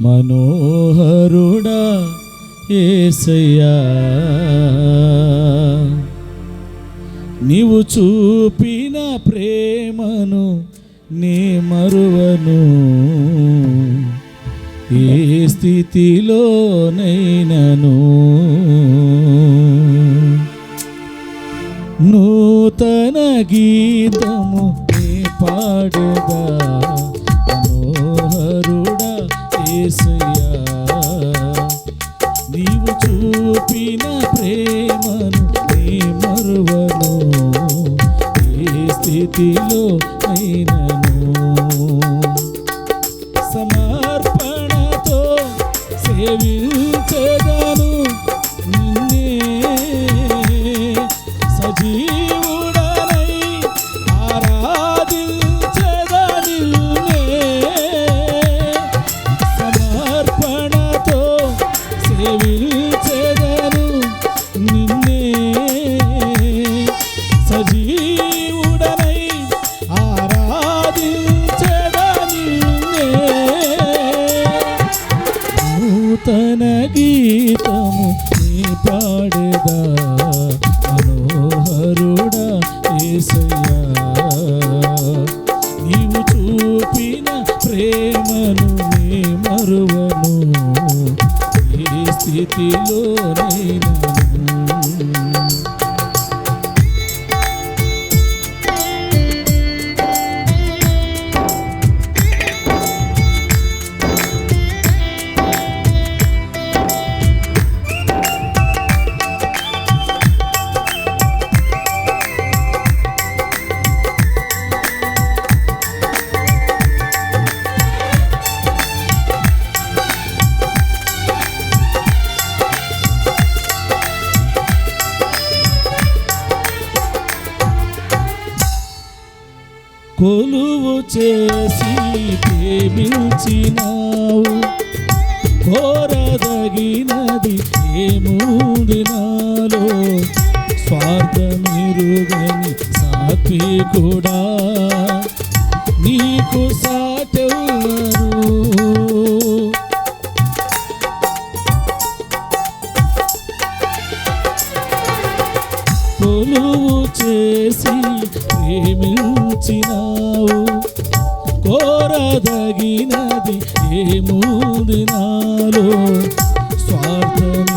మనోహరుడా ఏసయ్యా. నీవు చూపిన ప్రేమను నీ మరువను. ఏ స్థితిలోనైనను? నూతన గీతము చూపిన ప్రేమను నీ మరువను ఏ స్థితిలో సజీవుడనై ఆరాధించెదనిన్నే నూతన గీతము నీ పాడే కొలువు చేసి ప్రేమించినావు. కోరదగినది ఏముంది నాలో? స్వార్థమిరుగని సాత్వికుడా? నీకు సాటవు కొలువు చేసి ప్రేమించినావు కోరదగినది ఏముంది నాలో? స్వార్థమిరుగని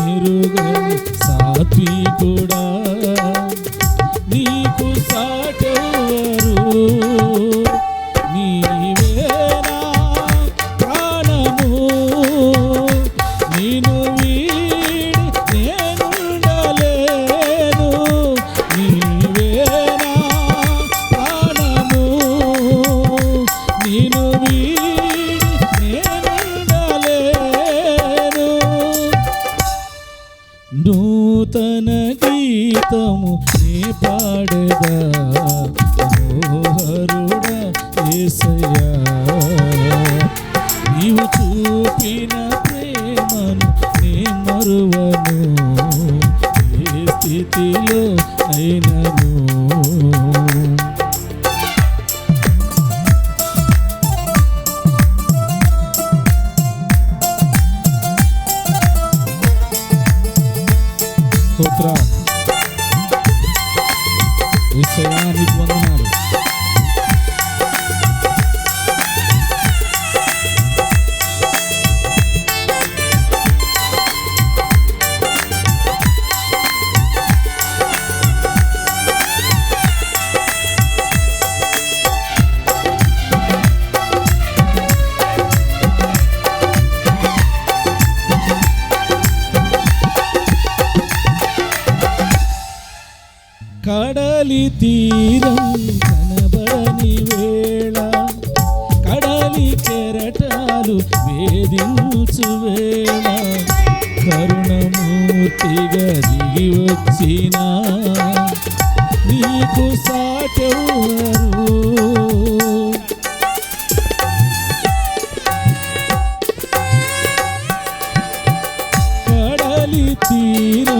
కడలి తీరం కనబడని వేళ కడలి కెరటాలు వేధించు వేళ. కరుణమూర్తిగా దిగి వచ్చిన నీకు సాటెవరు కడలి తీరం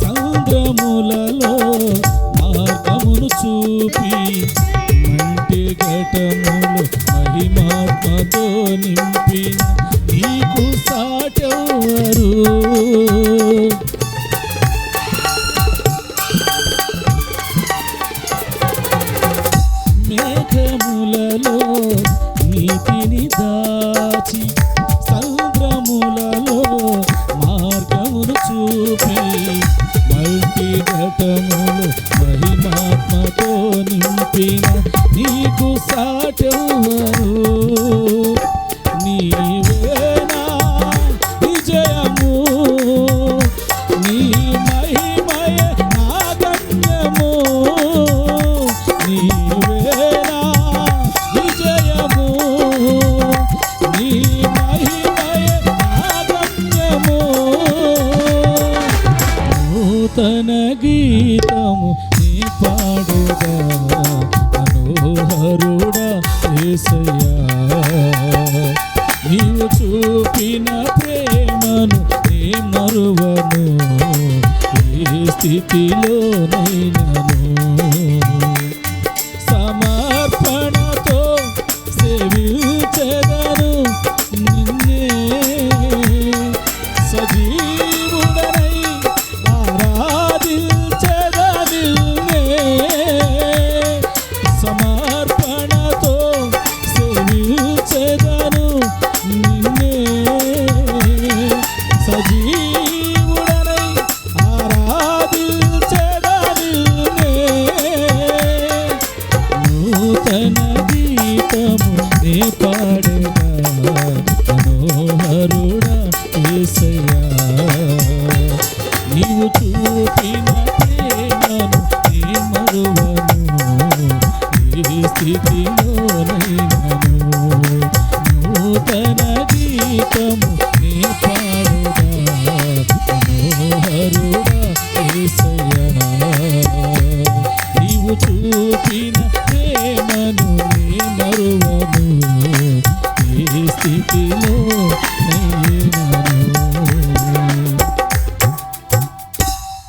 సముద్రములలో మహిమాత్మతో నింపిన నీకు సాటెవ్వరు. నీవు ರೂಪದ